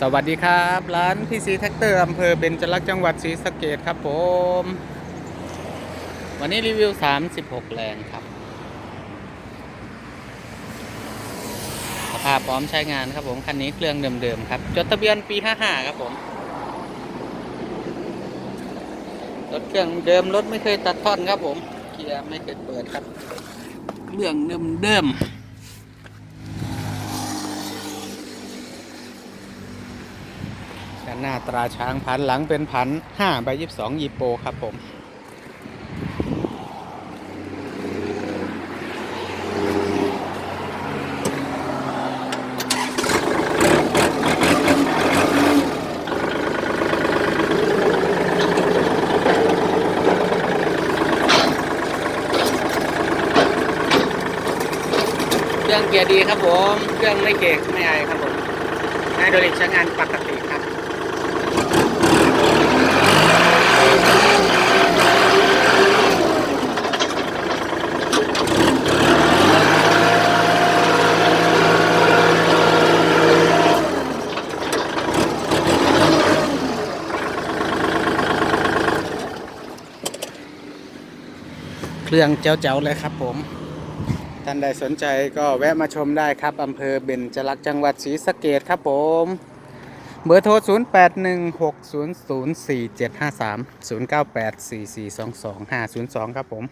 สวัสดีครับ ร้านพีซีแท็กเตอร์อำเภอเบญจลักษณ์จังหวัดศรีสะเกดครับผม วันนี้รีวิว 36 แรงครับ สภาพพร้อมใช้งานครับผม คันนี้เครื่องเดิมๆครับ จดทะเบียนปี 55 ครับผม รถเครื่องเดิมรถไม่เคยตัดท่อนครับผม เกียร์ไม่เคยเปิดครับ เรื่องเดิมๆ ด้านหน้าตราช้างพันหลังเป็นพัน5ใบ22ยีโปครับผมเครื่องเกียร์ดีครับผม เครื่องไม่เกกไม่ไอครับผมไฮดรอลิกใช้งานปกติ ครับเครื่องเจ้าๆเลยครับผม ท่านใดสนใจก็แวะมาชมได้ครับอำเภอเบญจลักษณ์จังหวัดศรีสะเกดครับผม เบอร์โทร 0 8 1 6 0 0 4 7 5 3 0 9 8 4 4 2 2 5 0 2 ครับผม